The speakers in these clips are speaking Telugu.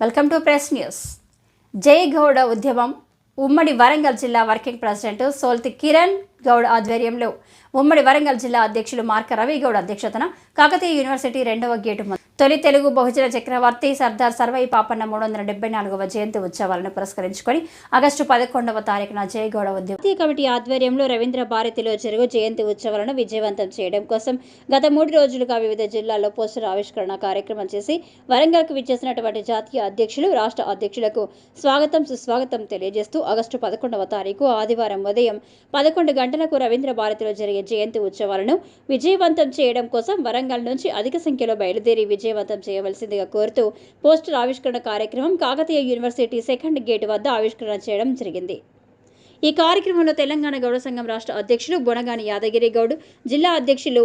Welcome to press news. జై గౌడ ఉద్యమం. ఉమ్మడి వరంగల్ జిల్లా వర్కింగ్ ప్రెసిడెంట్ సోల్తి కిరణ్ గౌడ్ ఆధ్వర్యంలో ఉమ్మడి వరంగల్ జిల్లా అధ్యక్షులు మార్క రవి గౌడ్ అధ్యక్షతన కాకతీయ యూనివర్సిటీ రెండవ గేటు తొలి తెలుగు బహుజన చక్రవర్తి సర్దార్ సర్వై పాపన్న మూడు వందల డెబ్బై నాలుగవ జయంతి ఉత్సవాలను పురస్కరించుకొని ఆగస్టు పదకొండవ తారీఖున జయగౌడ ఉద్యమం కమిటీ ఆధ్వర్యంలో రవీంద్ర భారతిలో జరుగు జయంతి ఉత్సవాలను విజయవంతం చేయడం కోసం గత మూడు రోజులుగా వివిధ జిల్లాల్లో పోస్టర్ ఆవిష్కరణ కార్యక్రమం చేసి వరంగల్కు విచ్చేసినటువంటి జాతీయ అధ్యక్షులు రాష్ట్ర అధ్యక్షులకు స్వాగతం సుస్వాగతం తెలియజేస్తూ ఆగస్టు పదకొండవ తారీఖు ఆదివారం ఉదయం పదకొండు గంటలకు రవీంద్ర భారతిలో జరిగే జయంతి ఉత్సవాలను విజయవంతం చేయడం కోసం వరంగల్ నుంచి అధిక సంఖ్యలో బయలుదేరి విజయవంతం చేయవలసిందిగా కోరుతూ పోస్టర్ ఆవిష్కరణ కార్యక్రమం కాకతీయ యూనివర్సిటీ సెకండ్ గేట్ వద్ద ఆవిష్కరణ చేయడం జరిగింది. ఈ కార్యక్రమంలో తెలంగాణ గౌడ సంఘం రాష్ట్ర అధ్యక్షులు బుణగాని యాదగిరి గౌడ్ జిల్లా అధ్యక్షులు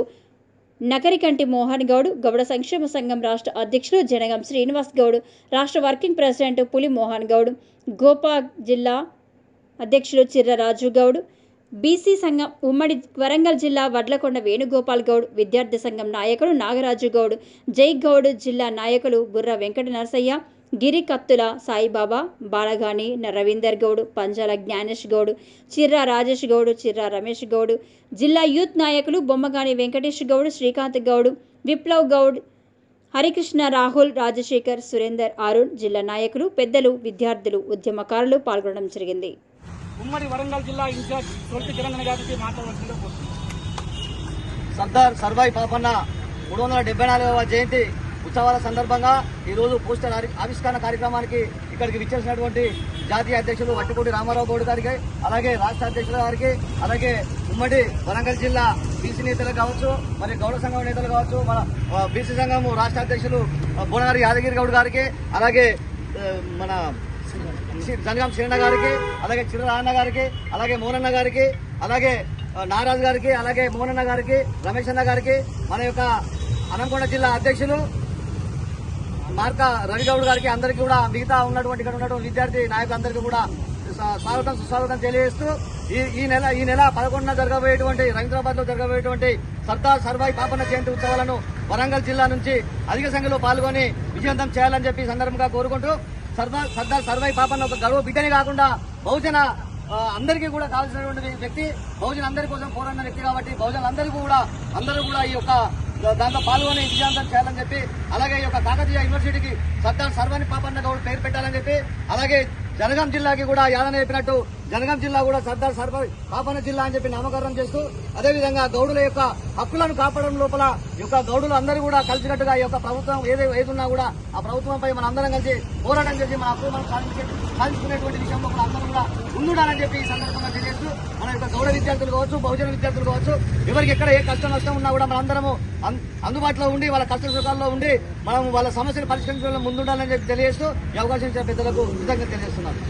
నకరికంటి మోహన్ గౌడ్ గౌడ సంక్షేమ సంఘం రాష్ట్ర అధ్యక్షులు జనగం శ్రీనివాస్ గౌడ్ రాష్ట్ర వర్కింగ్ ప్రెసిడెంట్ పులి మోహన్ గౌడ్ గోపా జిల్లా అధ్యక్షులు చిర్ర రాజు గౌడ్ బీసీ సంఘం ఉమ్మడి వరంగల్ జిల్లా వడ్లకొండ వేణుగోపాల్ గౌడ్ విద్యార్థి సంఘం నాయకుడు నాగరాజు గౌడ్ జై గౌడ్ జిల్లా నాయకులు బుర్ర వెంకట నరసయ్య గిరి కత్తుల సాయిబాబా బాలగాని న- రవీందర్ గౌడ్ పంజాల జ్ఞానేష్ గౌడ్ చిర్రా రాజేష్ గౌడ్ చిర్రా రమేష్ గౌడ్ జిల్లా యూత్ నాయకులు బొమ్మగాని వెంకటేష్ గౌడ్ శ్రీకాంత్ గౌడ్ విప్లవ్ గౌడ్ హరికృష్ణ రాహుల్ రాజశేఖర్ సురేందర్ అరుణ్ జిల్లా నాయకులు పెద్దలు విద్యార్థులు ఉద్యమకారులు పాల్గొనడం జరిగింది. ఉమ్మడి వరంగల్ జిల్లా ఇన్ఛార్జ్ తొలిటి తెలంగాణ గారికి మాట్లాడవలసిందిగా కోరుతున్నాను సర్దార్ సర్వాయి పాపన్న మూడు వందల డెబ్బై నాలుగవ జయంతి ఉత్సవాల సందర్భంగా ఈరోజు పోస్టర్ ఆవిష్కరణ కార్యక్రమానికి ఇక్కడికి విచ్చేసినటువంటి జాతీయ అధ్యక్షులు వట్టిపూడి రామారావు గౌడ్ గారికి అలాగే రాష్ట్ర అధ్యక్షుల గారికి అలాగే ఉమ్మడి వరంగల్ జిల్లా బీసీ నేతలు కావచ్చు మరి గౌడ సంఘం నేతలు కావచ్చు మన బీసీ సంఘము రాష్ట్ర అధ్యక్షులు బోనగారి యాదగిరి గౌడ్ గారికి అలాగే మన జనగాం శ్రీరణ గారికి అలాగే చిరరాన్న అన్న గారికి అలాగే మోనన్న గారికి అలాగే నారాజు గారికి అలాగే మోనన్న గారికి రమేష్ అన్న గారికి మన యొక్క అనంకొండ జిల్లా అధ్యక్షులు మార్క రవిగౌడ్ గారికి అందరికీ కూడా మిగతా ఉన్నటువంటి ఇక్కడ ఉన్నటువంటి విద్యార్థి నాయకులందరికీ కూడా స్వా- స్వాగతం సుస్వాగతం తెలియజేస్తూ ఈ ఈ నెల ఈ నెల పదకొండున జరగబోయేటువంటి రవీంద్రాబాద్లో జరగబోయేటువంటి సర్దార్ సర్వాయి పాపన్న జయంతి ఉత్సవాలను వరంగల్ జిల్లా నుంచి అధిక సంఖ్యలో పాల్గొని విజయవంతం చేయాలని చెప్పి సందర్భంగా కోరుకుంటూ సర్దార్ సర్దార్ సర్వై పాపన్న ఒక గడువు బిడ్డని కాకుండా బహుజన అందరికీ కూడా కావాల్సినటువంటి వ్యక్తి బహుజన అందరి కోసం పోరాడిన వ్యక్తి కాబట్టి బహుజనులందరికీ కూడా అందరూ కూడా ఈ యొక్క దాంట్లో పాల్గొని విజయాంతం చేయాలని చెప్పి అలాగే ఈ యొక్క కాకతీయ యూనివర్సిటీకి సర్దార్ సర్వాణి పాపన్న గౌడ్ పేరు పెట్టాలని చెప్పి అలాగే జనగాం జిల్లాకి కూడా యాదన చెప్పినట్టు జనగాం జిల్లా కూడా సర్దార్ సర్వ పాపన్న జిల్లా అని చెప్పి నామకరణం చేస్తూ అదేవిధంగా గౌడుల యొక్క హక్కులను కాపాడడం లోపల యొక్క గౌడులు అందరూ కూడా కలిసినట్టుగా ఈ యొక్క ప్రభుత్వం ఏది ఏదున్నా కూడా ఆ ప్రభుత్వంపై మన అందరం కలిసి పోరాటం చేసి మన హక్కులు మనం సాధించే సాధించుకునేటువంటి విషయంలో కూడా అందరం కూడా ముందుండాలని చెప్పి ఈ సందర్భంగా తెలియజేస్తూ మన యొక్క గౌడ విద్యార్థులు కావచ్చు బహుజన విద్యార్థులు కావచ్చు ఎవరికి ఎక్కడ ఏ కష్టం నష్టం ఉన్నా కూడా మనందరము అందుబాటులో ఉండి వాళ్ళ కష్ట సుఖాల్లో ఉండి మనం వాళ్ళ సమస్యలు పరిష్కరించడంలో ముందుండాలని చెప్పి తెలియజేస్తూ ఈ అవకాశం ఇచ్చిన పెద్దలకు కృతజ్ఞత తెలియజేస్తున్నాను.